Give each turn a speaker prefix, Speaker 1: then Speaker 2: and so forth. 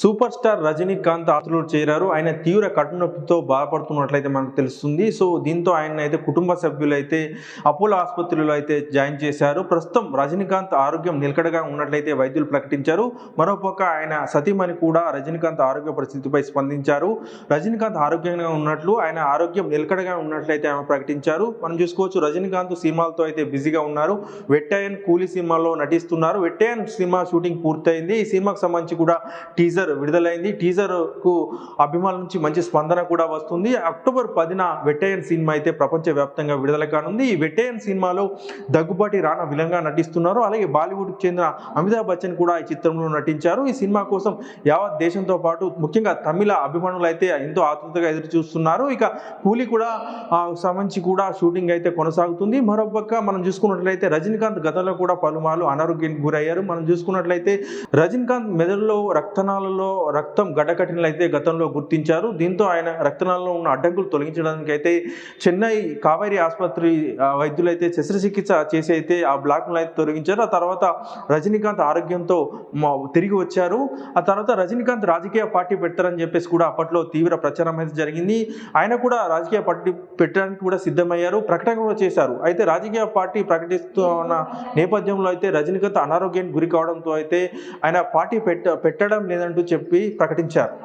Speaker 1: Super star Rajinikanth ఆస్తులు చేరారు. ఆయన తీవ్ర కట్టునొప్పితో బాధపడుతున్నట్లయితే మనకు తెలుస్తుంది. సో దీంతో ఆయన అయితే కుటుంబ సభ్యులు అయితే అపోలో ఆసుపత్రిలో అయితే జాయిన్ చేశారు. ప్రస్తుతం రజనీకాంత్ ఆరోగ్యం నిలకడగా ఉన్నట్లయితే వైద్యులు ప్రకటించారు. మరోపక్క ఆయన సతీమణి కూడా రజనీకాంత్ ఆరోగ్య పరిస్థితిపై స్పందించారు. రజనీకాంత్ ఆరోగ్యంగా ఉన్నట్లు ఆయన ఆరోగ్యం నిలకడగా ఉన్నట్లయితే ఆమె ప్రకటించారు. మనం చూసుకోవచ్చు రజనీకాంత్ సినిమాలతో అయితే బిజీగా ఉన్నారు. వెట్టయన్ కూలీ సినిమాలో నటిస్తున్నారు. వెట్టయన్ సినిమా షూటింగ్ పూర్తయింది. ఈ సినిమాకి సంబంధించి కూడా టీజర్ విడుదలైంది. టీజర్కు అభిమానుల నుంచి మంచి స్పందన కూడా వస్తుంది. అక్టోబర్ పదిన వెట్టయన్ సినిమా అయితే ప్రపంచవ్యాప్తంగా విడుదల కానుంది. ఈ వెట్టయన్ సినిమాలో దగ్గుబాటి రానా విలంగా నటిస్తున్నారు. అలాగే బాలీవుడ్కి చెందిన అమితాబ్ బచ్చన్ కూడా ఈ చిత్రంలో నటించారు. ఈ సినిమా కోసం యావత్ దేశంతో పాటు ముఖ్యంగా తమిళ అభిమానులు అయితే ఎంతో ఆతృతగా ఎదురు చూస్తున్నారు ఇక కూలీ కూడా సంబంధించి కూడా షూటింగ్ అయితే కొనసాగుతుంది. మరోపక్క మనం చూసుకున్నట్లయితే రజనీకాంత్ గతంలో కూడా పలుమార్లు అనారోగ్యానికి గురయ్యారు. మనం చూసుకున్నట్లయితే రజనీకాంత్ మెదడులో రక్తనాళాలలో రక్తం గడ్డకట్టినలు అయితే గతంలో గుర్తించారు. దీంతో ఆయన రక్తనాళాలో ఉన్న అడ్డంకులు తొలగించడానికి అయితే చెన్నై కావేరి ఆసుపత్రి వైద్యులు అయితే శస్త్రచికిత్స చేసి అయితే ఆ బ్లాక్ను అయితే తొలగించారు. ఆ తర్వాత రజనీకాంత్ ఆరోగ్యంతో తిరిగి వచ్చారు. ఆ తర్వాత రజనీకాంత్ రాజకీయ పార్టీ పెడతారని చెప్పేసి కూడా అప్పట్లో తీవ్ర ప్రచారం అయితే జరిగింది. ఆయన కూడా రాజకీయ పార్టీ పెట్టడానికి కూడా సిద్ధమయ్యారు. ప్రకటన కూడా చేశారు. అయితే రాజకీయ పార్టీ ప్రకటిస్తున్న నేపథ్యంలో అయితే రజనీకాంత్ అనారోగ్యానికి గురి కావడంతో అయితే ఆయన పార్టీ పెట్ట పెట్టడం లేదంటూ చెప్పి ప్రకటించారు.